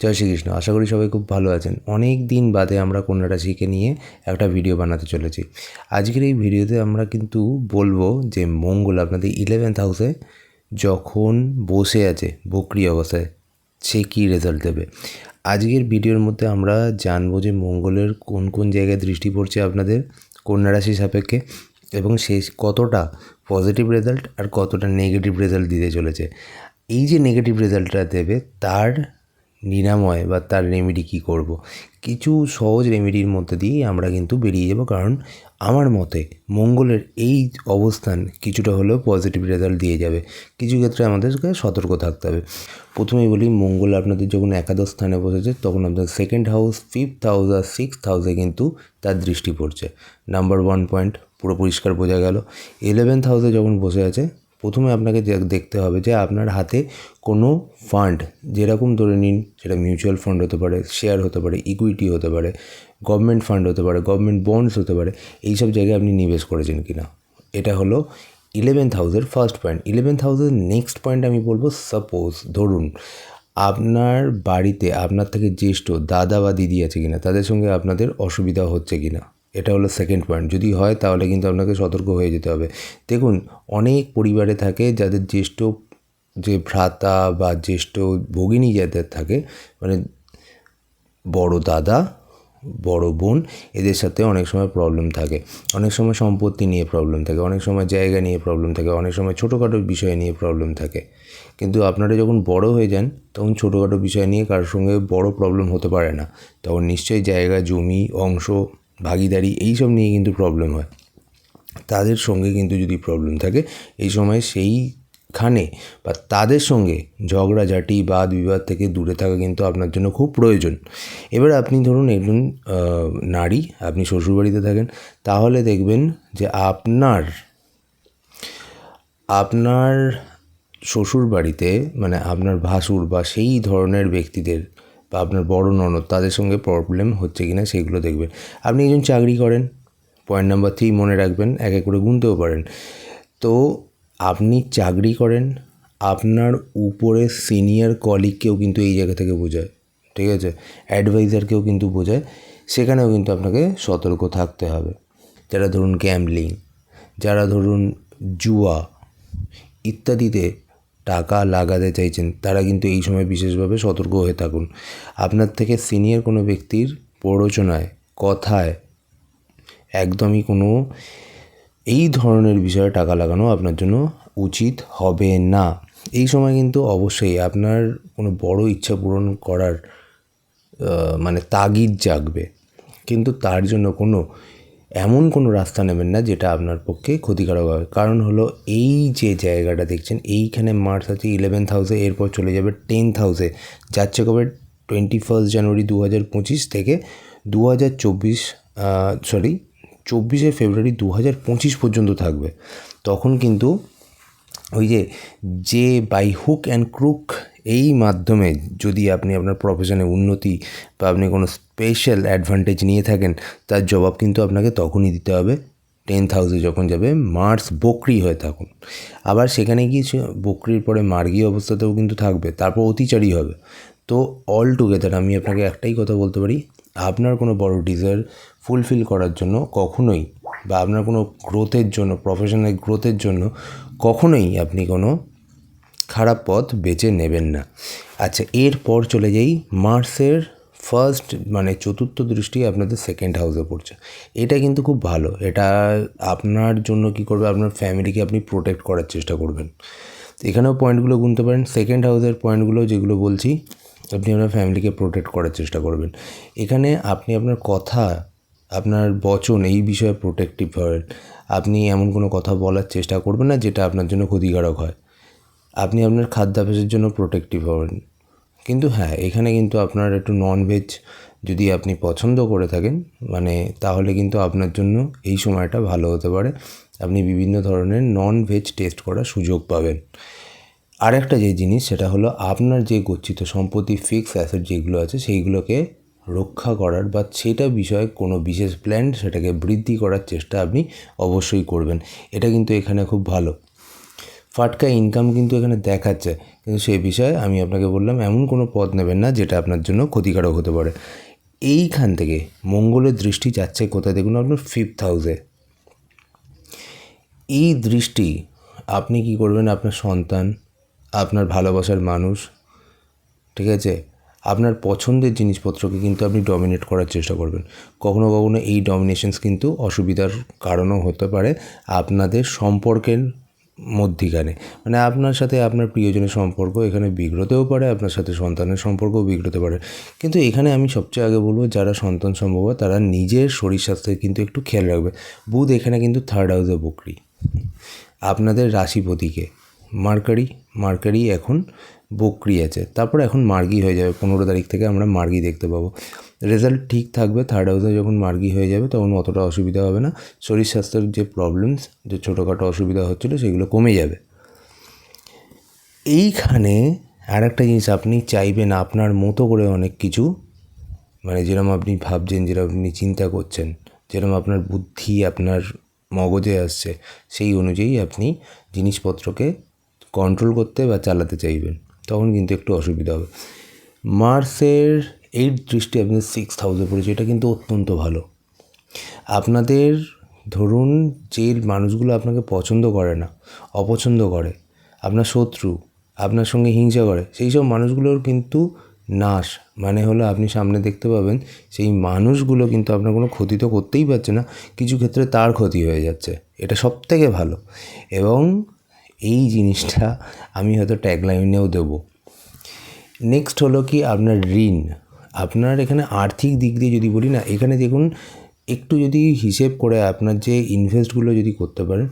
জয় শ্রীকৃষ্ণ। আশা করি সবাই খুব ভালো আছেন। অনেক দিন বাদে আমরা কন্যা রাশিকে নিয়ে একটা ভিডিও বানাতে চলেছি। আজকের এই ভিডিওতে আমরা কিন্তু বলব যে মঙ্গল আপনাদের ইলেভেন্থ হাউসে যখন বসে আছে, বকরি অবস্থায়, সে কী রেজাল্ট দেবে? আজকের ভিডিওর মধ্যে আমরা জানব যে মঙ্গলের কোন কোন জায়গায় দৃষ্টি পড়ছে আপনাদের কন্যা রাশি সাপেক্ষে এবং সে কতটা পজিটিভ রেজাল্ট আর কতটা নেগেটিভ রেজাল্ট দিতে চলেছে। এই যে নেগেটিভ রেজাল্টটা দেবে, তার নিরাময় বা তার রেমেডি কী করব। কিছু সহজ রেমেডির মধ্যে দিয়েই আমরা কিন্তু বেরিয়ে যাব। কারণ আমার মতে মঙ্গলের এই অবস্থান কিছুটা হলেও পজিটিভ রেজাল্ট দিয়ে যাবে। কিছু ক্ষেত্রে আমাদেরকে সতর্ক থাকতে হবে। প্রথমেই বলি, মঙ্গল আপনাদের যখন একাদশ স্থানে বসেছে, তখন আপনাদের সেকেন্ড হাউস ফিফথ হাউস আর সিক্সথ হাউসে কিন্তু তার দৃষ্টি পড়ছে। নাম্বার ওয়ান পয়েন্ট পুরো পরিষ্কার বোঝা গেল। ইলেভেন্থ হাউসে যখন বসে আছে প্রথমে আপনাকে দেখতে হবে যে আপনার হাতে কোনো ফান্ড যেরকম ধরে নিন সেটা মিউচুয়াল ফান্ড হতে পারে, শেয়ার হতে পারে ইকুইটি হতে পারে গভর্নমেন্ট ফান্ড হতে পারে গভর্নমেন্ট বন্ডস হতে পারে এই সব জায়গায় আপনি নিবেশ করেছেন কি না এটা হলো ইলেভেন হাউসের ফার্স্ট পয়েন্ট ইলেভেন হাউসের নেক্সট পয়েন্ট আমি বলব সাপোজ ধরুন আপনার বাড়িতে, আপনার থেকে জ্যেষ্ঠ দাদা বা দিদি আছে কিনা, তাদের সঙ্গে আপনাদের অসুবিধা হচ্ছে কিনা? এটা হলো সেকেন্ড পয়েন্ট যদি হয়, তাহলে কিন্তু আপনাকে সতর্ক হয়ে যেতে হবে। দেখুন, অনেক পরিবারে থাকে যাদের জ্যেষ্ঠ যে ভ্রাতা বা জ্যেষ্ঠ ভগিনী যাদের থাকে মানে বড় দাদা, বড় বোন, এদের সাথে অনেক সময় প্রবলেম থাকে। অনেক সময় সম্পত্তি নিয়ে প্রবলেম থাকে, অনেক সময় জায়গা নিয়ে প্রবলেম থাকে, অনেক সময় ছোটোখাটো বিষয় নিয়ে প্রবলেম থাকে। কিন্তু আপনারা যখন বড় হয়ে যান, তখন ছোটোখাটো বিষয় নিয়ে কারোর সঙ্গে বড় প্রবলেম হতে পারে না। তখন নিশ্চয়ই জায়গা, জমি, অংশ ভাগিদারি এইসব নিয়ে কিন্তু প্রবলেম হয়। তাদের সঙ্গে কিন্তু যদি প্রবলেম থাকে, এই সময় সেইখানে বা তাদের সঙ্গে ঝগড়াঝাটি বাদ বিবাদ থেকে দূরে থাকা কিন্তু আপনার জন্য খুব প্রয়োজন। এবার আপনি ধরুন, একজন নারী, আপনি শ্বশুরবাড়িতে থাকেন, তাহলে দেখবেন যে আপনার আপনার শ্বশুর বাড়িতে মানে আপনার ভাসুর বা সেই ধরনের ব্যক্তিদের বা আপনার বড় ননদ, তাদের সঙ্গে প্রবলেম হচ্ছে কি না সেগুলো দেখবেন। আপনি একজন চাকরি করেন পয়েন্ট নাম্বার থ্রি মনে রাখবেন, এক এক করে গুনতেও পারেন। তো আপনি চাকরি করেন, আপনার উপরে সিনিয়র কলিগকেও কিন্তু এই জায়গা থেকে বোঝায়, ঠিক আছে? অ্যাডভাইজারকেও কিন্তু বোঝায়, সেখানেও কিন্তু আপনাকে সতর্ক থাকতে হবে। যারা ধরুন গ্যামলিং যারা ধরুন জুয়া ইত্যাদিতে টাকা লাগাতে চাইছেন, তারা কিন্তু এই সময় বিশেষভাবে সতর্ক হয়ে থাকুন। আপনার থেকে সিনিয়র কোনো ব্যক্তির প্ররোচনায়, কথায় একদমই কোনো এই ধরনের বিষয়ে টাকা লাগানো আপনার জন্য উচিত হবে না। এই সময় কিন্তু অবশ্যই আপনার কোনো বড় ইচ্ছা পূরণ করার মানে তাগিদ জাগবে। কিন্তু তার জন্য কোনো এমন কোনো রাস্তা নেবেন না যেটা আপনার পক্ষে ক্ষতিকারক হবে। কারণ হলো এই যে জায়গাটা দেখছেন, এইখানে মার্চ আছে ইলেভেন থাউজেন্ড এরপর চলে যাবে টেন থাউজেন্ড যাচ্ছে কবে? টোয়েন্টি ফার্স্ট জানুয়ারি দু হাজার পঁচিশ থেকে দু হাজার চব্বিশ সরি চব্বিশে ফেব্রুয়ারি দু হাজার পঁচিশ পর্যন্ত থাকবে। তখন কিন্তু ওই যে যে বাই হুক অ্যান্ড ক্রুক এই মাধ্যমে যদি আপনি আপনার প্রফেশনে উন্নতি বা আপনি কোনো স্পেশাল অ্যাডভান্টেজ নিয়ে থাকেন, তার জবাব কিন্তু আপনাকে তখনই দিতে হবে টেন্থ হাউসে যখন যাবে মার্স বকরি হয়ে থাকুন। আবার সেখানে গিয়ে বকরির পরে মার্গী অবস্থাতেও কিন্তু থাকবে, তারপর অতিচারী হবে। তো অল টুগেদার আমি আপনাকে একটাই কথা বলতে পারি, আপনার কোনো বড় ডিজায়ার ফুলফিল করার জন্য কখনোই বা আপনার কোনো গ্রোথের জন্য প্রফেশনাল গ্রোথের জন্য কখনোই আপনি কোনো খারাপ পথ বেছে নেবেন না। আচ্ছা এরপর চলে যাই মার্সের ফার্স্ট মানে চতুর্থ দৃষ্টি আপনাদের সেকেন্ড হাউসে পড়ছে। এটা কিন্তু খুব ভালো। এটা আপনার জন্য কি করবে? আপনার ফ্যামিলিকে আপনি প্রোটেক্ট করার চেষ্টা করবেন। তো এখানেও পয়েন্টগুলো গুনতে পারেন। সেকেন্ড হাউসের পয়েন্টগুলো যেগুলো বলছি, আপনি আপনার ফ্যামিলিকে প্রোটেক্ট করার চেষ্টা করবেন। এখানে আপনি আপনার কথা আপনার বচন এই বিষয়ে প্রোটেক্টিভ হবেন আপনি এমন কোনো কথা বলার চেষ্টা করবেন না যেটা আপনার জন্য ক্ষতিকারক হয়। আপনি আপনার খাদ্যাভ্যাসের জন্য প্রোটেক্টিভ হবেন কিন্তু হ্যাঁ এখানে কিন্তু আপনার একটু ননভেজ যদি আপনি পছন্দ করে থাকেন মানে তাহলে কিন্তু আপনার জন্য এই সময়টা ভালো হতে পারে। আপনি বিভিন্ন ধরনের নন ভেজ টেস্ট করার সুযোগ পাবেন। আর একটা যে জিনিস, সেটা হলো আপনার যে গচ্ছিত সম্পত্তি ফিক্স অ্যাসেট যেগুলো আছে, সেইগুলোকে রক্ষা করার বা সেটা বিষয়ে কোনো বিশেষ প্ল্যান সেটাকে বৃদ্ধি করার চেষ্টা আপনি অবশ্যই করবেন। এটা কিন্তু এখানে খুব ভালো। ফাটকা ইনকাম কিন্তু এখানে দেখাচ্ছে। কিন্তু সেই বিষয়ে আমি আপনাকে বললাম, এমন কোনো পথ নেবেন না যেটা আপনার জন্য ক্ষতিকারক হতে পারে। এইখান থেকে মঙ্গলের দৃষ্টি যাচ্ছে কোথায়? দেখুন আপনার ফিফথ হাউসে এই দৃষ্টি আপনি কি করবেন? আপনার সন্তান, আপনার ভালোবাসার মানুষ, ঠিক আছে? আপনার পছন্দের জিনিসপত্রকে কিন্তু আপনি ডমিনেট করার চেষ্টা করবেন। কখনো কখনো এই ডমিনেশনস কিন্তু অসুবিধার কারণও হতে পারে আপনাদের সম্পর্কের মধ্যিখানে। মানে আপনার সাথে আপনার প্রিয়জনের সম্পর্ক এখানে বিগড়তেও পারে, আপনার সাথে সন্তানের সম্পর্কও বিগড়তে পারে। কিন্তু এখানে আমি সবচেয়ে আগে বলব, যারা সন্তান সম্ভব হয় তারা নিজের শরীর স্বাস্থ্যের কিন্তু একটু খেয়াল রাখবে। বুধ এখানে কিন্তু থার্ড হাউসে বকরি। আপনাদের রাশিপতিকে, মার্কারি মার্কারি এখন বকরি আছে তারপর এখন মার্গি হয়ে যাবে। পনেরো তারিখ থেকে আমরা মার্গি দেখতে পাবো। রেজাল্ট ঠিক থাকবে। থার্ড হাউসে যখন মার্গি হয়ে যাবে, তখন অতটা অসুবিধা হবে না। শরীর স্বাস্থ্যের যে প্রবলেমস যে ছোটোখাটো অসুবিধা হচ্ছিল, সেগুলো কমে যাবে। এইখানে আর একটা জিনিস আপনি চাইবেন, আপনার মতো করে অনেক কিছু। মানে যেরকম আপনি ভাবছেন, যেরকম আপনি চিন্তা করছেন, যেরকম আপনার বুদ্ধি, আপনার মগজে আসছে, সেই অনুযায়ী আপনি জিনিসপত্রকে কন্ট্রোল করতে বা চালাতে চাইবেন। তখন কিন্তু একটু অসুবিধা হবে। মার্সের এইট দৃষ্টি আপনাদের সিক্স থাউজেন্ড পড়েছে, এটা কিন্তু অত্যন্ত ভালো। আপনাদের ধরুন যে মানুষগুলো আপনাকে পছন্দ করে না, অপছন্দ করে, আপনার শত্রু, আপনার সঙ্গে হিংসা করে, সেই সব মানুষগুলোর কিন্তু নাশ। মানে হলো আপনি সামনে দেখতে পাবেন, সেই মানুষগুলো কিন্তু আপনার কোনো ক্ষতি তো করতেই পারছে না, কিছু ক্ষেত্রে তার ক্ষতি হয়ে যাচ্ছে। এটা সব থেকে ভালো। এবং এই জিনিসটা আমি হয়তো ট্যাগলাইনেও দেবো। নেক্সট হলো কি আপনার ঋণ। আপনার এখানে আর্থিক দিক দিয়ে যদি বলি না, এখানে দেখুন, একটু যদি হিসেব করে আপনার যে ইনভেস্টগুলো যদি করতে পারেন,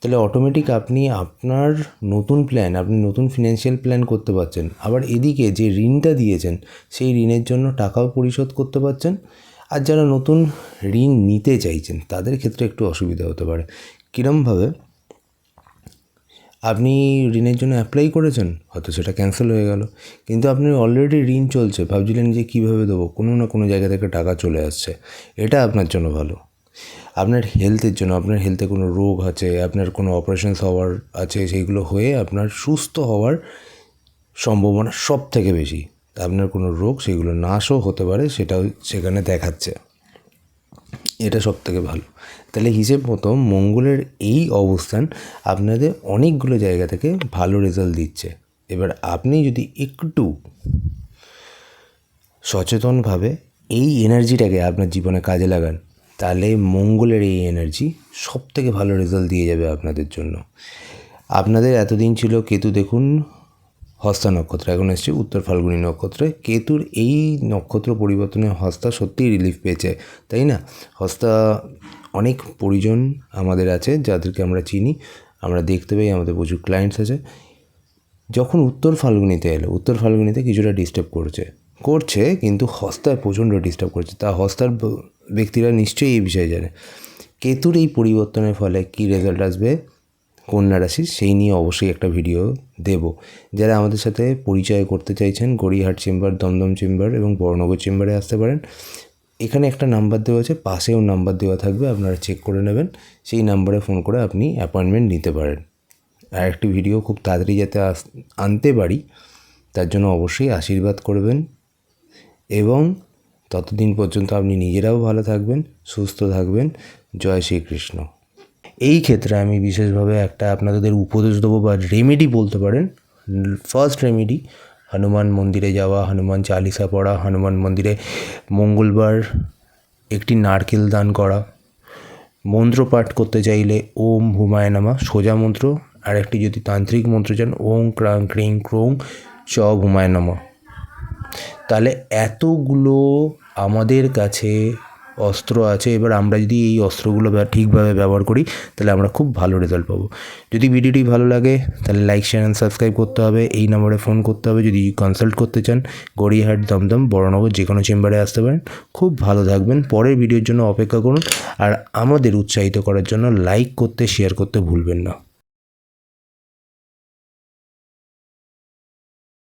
তাহলে অটোমেটিক আপনি আপনার নতুন প্ল্যান আপনি নতুন ফিনান্সিয়াল প্ল্যান করতে পারছেন। আবার এদিকে যে ঋণটা দিয়েছেন, সেই ঋণের জন্য টাকাও পরিশোধ করতে পারছেন। আর যারা নতুন ঋণ নিতে চাইছেন, তাদের ক্ষেত্রে একটু অসুবিধা হতে পারে। কীরমভাবে? আপনি ঋণের জন্য অ্যাপ্লাই করেছেন? হয়তো সেটা ক্যান্সেল হয়ে গেল। কিন্তু আপনার অলরেডি ঋণ চলছে। ভাবছিলেন যে কীভাবে দেবো? কোনো না কোনো জায়গা থেকে টাকা চলে আসছে। এটা আপনার জন্য ভালো। আপনার হেলথের জন্য, আপনার হেলথে কোনো রোগ আছে, আপনার কোনো অপারেশনস হওয়ার আছে, সেইগুলো হয়ে আপনার সুস্থ হওয়ার সম্ভাবনা সব থেকে বেশি। আপনার কোনো রোগ, সেগুলো নাশও হতে পারে, সেটাও সেখানে দেখাচ্ছে। এটা সব থেকে ভালো। তাহলে হিসেব মতো মঙ্গলের এই অবস্থান আপনাদের অনেকগুলো জায়গা থেকে ভালো রেজাল্ট দিচ্ছে। এবার আপনি যদি একটু সচেতনভাবে এই এনার্জিটাকে আপনার জীবনে কাজে লাগান, তাহলে মঙ্গলের এই এনার্জি সব থেকে ভালো রেজাল্ট দিয়ে যাবে আপনাদের জন্য। আপনাদের এতদিন ছিল, কেতু দেখুন হস্তা নক্ষত্র। এখন এসছে উত্তর ফাল্গুনি নক্ষত্রে। কেতুর এই নক্ষত্র পরিবর্তনে হস্তা সত্যিই রিলিফ পেয়েছে, তাই না? হস্তা অনেক পরিজন আমাদের আছে যাদেরকে আমরা চিনি, আমরা দেখতে পাই আমাদের প্রচুর ক্লায়েন্টস আছে। যখন উত্তর ফাল্গুনিতে এলো, উত্তর ফাল্গুনিতে কিছুটা ডিস্টার্ব করছে করছে কিন্তু হস্তায় প্রচণ্ড ডিস্টার্ব করছে। তা হস্তার ব্যক্তিরা নিশ্চয়ই এই বিষয়ে জানে। কেতুর এই পরিবর্তনের ফলে কী রেজাল্ট আসবে? কন্যা রাশির সেই নিয়ে অবশ্যই একটা ভিডিও দেব। যারা আমাদের সাথে পরিচয় করতে চাইছেন, গড়িয়াহাট চেম্বার, দমদম চেম্বার এবং বড়নগর চেম্বারে আসতে পারেন, এখানে একটা নাম্বার দেওয়া আছে, পাশেও নাম্বার দেওয়া থাকবে, আপনারা চেক করে নেবেন। সেই নাম্বারে ফোন করে আপনি অ্যাপয়েন্টমেন্ট নিতে পারেন। আর একটি ভিডিও খুব তাড়াতাড়ি যাতে আনতে পারি, তার জন্য অবশ্যই আশীর্বাদ করবেন এবং ততদিন পর্যন্ত আপনি নিজেরাও ভালো থাকবেন, সুস্থ থাকবেন। জয় শ্রীকৃষ্ণ। এই ক্ষেত্রে আমি বিশেষভাবে একটা আপনাদের উপদেশ দেবো বা রেমেডি বলতে পারেন। ফার্স্ট রেমেডি হনুমান মন্দিরে যাওয়া, হনুমান চালিসা পড়া, হনুমান মন্দিরে মঙ্গলবার একটি নারকেল দান করা মন্ত্র পাঠ করতে চাইলে ওম হুমায় নামা, সোজা মন্ত্র আর একটি যদি তান্ত্রিক মন্ত্র চান, ওং ক্রাং ক্রিং ক্রোং চ হুমায় নামা। তাহলে এতগুলো আমাদের কাছে অস্ত্র আছে, এবার আমরা যদি এই অস্ত্রগুলো ঠিকভাবে ব্যবহার করি, তাহলে আমরা খুব ভালো রেজাল্ট পাবো। যদি ভিডিওটি ভালো লাগে, তাহলে লাইক শেয়ার অ্যান্ড সাবস্ক্রাইব করতে হবে। এই নম্বরে ফোন করতে হবে। যদি কনসাল্ট করতে চান, গড়িয়াহাট দমদম, বড়নগর যে কোনো চেম্বারে আসতে পারেন। খুব ভালো থাকবেন। পরের ভিডিওর জন্য অপেক্ষা করুন। আর আমাদের উৎসাহিত করার জন্য লাইক করতে শেয়ার করতে ভুলবেন না।